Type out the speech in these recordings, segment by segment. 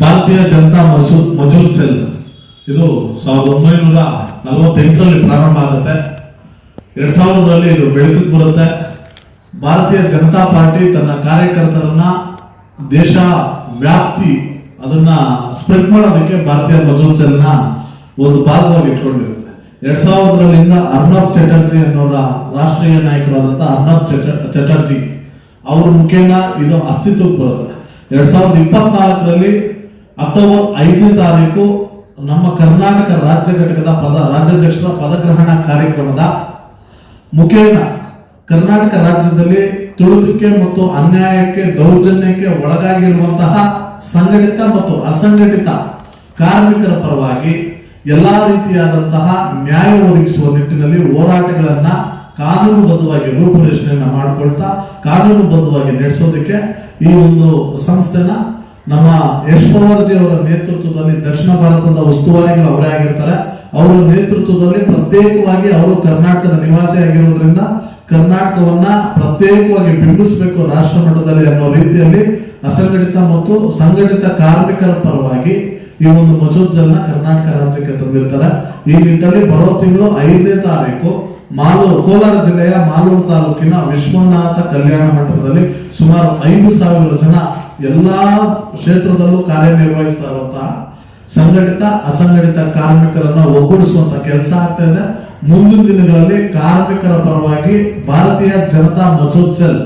ಭಾರತೀಯ ಜನತಾ ಮಸೂ ಮಜೂದ್ ಸೆಲ್ ಇದು ಸಾವಿರದ ಒಂಬೈನೂರ ನಲವತ್ತೆಂಟರಲ್ಲಿ ಪ್ರಾರಂಭ ಆಗುತ್ತೆ. ಎರಡ್ ಸಾವಿರದಲ್ಲಿ ಇದು ಬೆಳಕಿಗೆ ಬರುತ್ತೆ. ಭಾರತೀಯ ಜನತಾ ಪಾರ್ಟಿ ತನ್ನ ಕಾರ್ಯಕರ್ತರನ್ನ ದೇಶ ವ್ಯಾಪ್ತಿ ಅದನ್ನ ಸ್ಪ್ರೆಡ್ ಮಾಡೋದಕ್ಕೆ ಭಾರತೀಯ ಮಜೂದ್ ಸೆಲ್ನ ಒಂದು ಭಾಗವಾಗಿ ಇಟ್ಕೊಂಡಿರುತ್ತೆ. ಎರಡ್ ಸಾವಿರದಲ್ಲಿಂದ ಅರ್ನಬ್ ಚಟರ್ಜಿ ಅನ್ನೋರ ರಾಷ್ಟ್ರೀಯ ನಾಯಕರಾದಂತ ಅರ್ನಬ್ ಚಟ- ಚಟರ್ಜಿ. ಅವ್ರ ಮುಖೇನ ಇದು ಅಸ್ತಿತ್ವಕ್ಕೆ ಬರುತ್ತೆ. ಎರಡ್ ಸಾವಿರದ ಇಪ್ಪತ್ನಾಲ್ಕರಲ್ಲಿ ಅಕ್ಟೋಬರ್ ಐದನೇ ತಾರೀಕು ನಮ್ಮ ಕರ್ನಾಟಕ ರಾಜ್ಯ ಘಟಕದ ಪದ, ರಾಜ್ಯಾಧ್ಯಕ್ಷರ ಪದಗ್ರಹಣ ಕಾರ್ಯಕ್ರಮದ ಮುಖೇನ ಕರ್ನಾಟಕ ರಾಜ್ಯದಲ್ಲಿ ತುಳಿತಕ್ಕೆ ಮತ್ತು ಅನ್ಯಾಯಕ್ಕೆ, ದೌರ್ಜನ್ಯಕ್ಕೆ ಒಳಗಾಗಿರುವಂತಹ ಸಂಘಟಿತ ಮತ್ತು ಅಸಂಘಟಿತ ಕಾರ್ಮಿಕರ ಪರವಾಗಿ ಎಲ್ಲಾ ರೀತಿಯಾದಂತಹ ನ್ಯಾಯ ಒದಗಿಸುವ ನಿಟ್ಟಿನಲ್ಲಿ ಹೋರಾಟಗಳನ್ನ ಕಾನೂನುಬದ್ಧವಾಗಿ ರೂಪುರೇಷಣೆಯನ್ನ ಮಾಡಿಕೊಳ್ತಾ, ಕಾನೂನುಬದ್ಧವಾಗಿ ನಡೆಸೋದಕ್ಕೆ ಈ ಒಂದು ಸಂಸ್ಥೆನ ನಮ್ಮ ಯಶ್ ಪವಾರ್ಜಿ ಅವರ ನೇತೃತ್ವದಲ್ಲಿ ದಕ್ಷಿಣ ಭಾರತದ ಉಸ್ತುವಾರಿಗಳು ಅವರೇ ಆಗಿರ್ತಾರೆ. ಅವರ ನೇತೃತ್ವದಲ್ಲಿ ಪ್ರತ್ಯೇಕವಾಗಿ ಅವರು ಕರ್ನಾಟಕದ ನಿವಾಸಿ ಆಗಿರೋದ್ರಿಂದ ಕರ್ನಾಟಕವನ್ನ ಪ್ರತ್ಯೇಕವಾಗಿ ಬಿಂಬಿಸಬೇಕು ರಾಷ್ಟ್ರ ಮಟ್ಟದಲ್ಲಿ ಅನ್ನೋ ರೀತಿಯಲ್ಲಿ ಅಸಂಘಟಿತ ಮತ್ತು ಸಂಘಟಿತ ಕಾರ್ಮಿಕರ ಪರವಾಗಿ ಈ ಒಂದು ಮಸೂದನ್ನ ಕರ್ನಾಟಕ ರಾಜ್ಯಕ್ಕೆ ತಂದಿರ್ತಾರೆ. ಈ ನಿಟ್ಟಿನಲ್ಲಿ ಬರೋ ತಿಂಗಳು ಐದನೇ ತಾರೀಕು. ಮಾಲೂರು, ಕೋಲಾರ ಜಿಲ್ಲೆಯ ಮಾಲೂರು ತಾಲೂಕಿನ ವಿಶ್ವನಾಥ ಕಲ್ಯಾಣ ಮಂಟಪದಲ್ಲಿ ಸುಮಾರು ಐದು ಸಾವಿರ ಜನ ಎಲ್ಲಾ ಕ್ಷೇತ್ರದಲ್ಲೂ ಕಾರ್ಯನಿರ್ವಹಿಸ್ತಾ ಇರುವಂತಹ ಸಂಘಟಿತ, ಅಸಂಘಟಿತ ಕಾರ್ಮಿಕರನ್ನ ಒಗ್ಗೂಡಿಸುವಂತ ಕೆಲಸ ಆಗ್ತಾ ಇದೆ. ಮುಂದಿನ ದಿನಗಳಲ್ಲಿ ಕಾರ್ಮಿಕರ ಪರವಾಗಿ ಭಾರತೀಯ ಜನತಾ ಮಸೋಚಲ್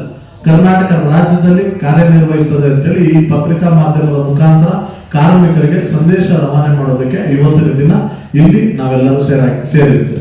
ಕರ್ನಾಟಕ ರಾಜ್ಯದಲ್ಲಿ ಕಾರ್ಯನಿರ್ವಹಿಸ್ತದೆ ಅಂತೇಳಿ ಈ ಪತ್ರಿಕಾ ಮಾಧ್ಯಮದ ಮುಖಾಂತರ ಕಾರ್ಮಿಕರಿಗೆ ಸಂದೇಶ ರವಾನೆ ಮಾಡೋದಕ್ಕೆ ಇವತ್ತಿನ ದಿನ ಇಲ್ಲಿ ನಾವೆಲ್ಲರೂ ಸೇರಾಗಿ ಸೇರಿರ್ತೀವಿ.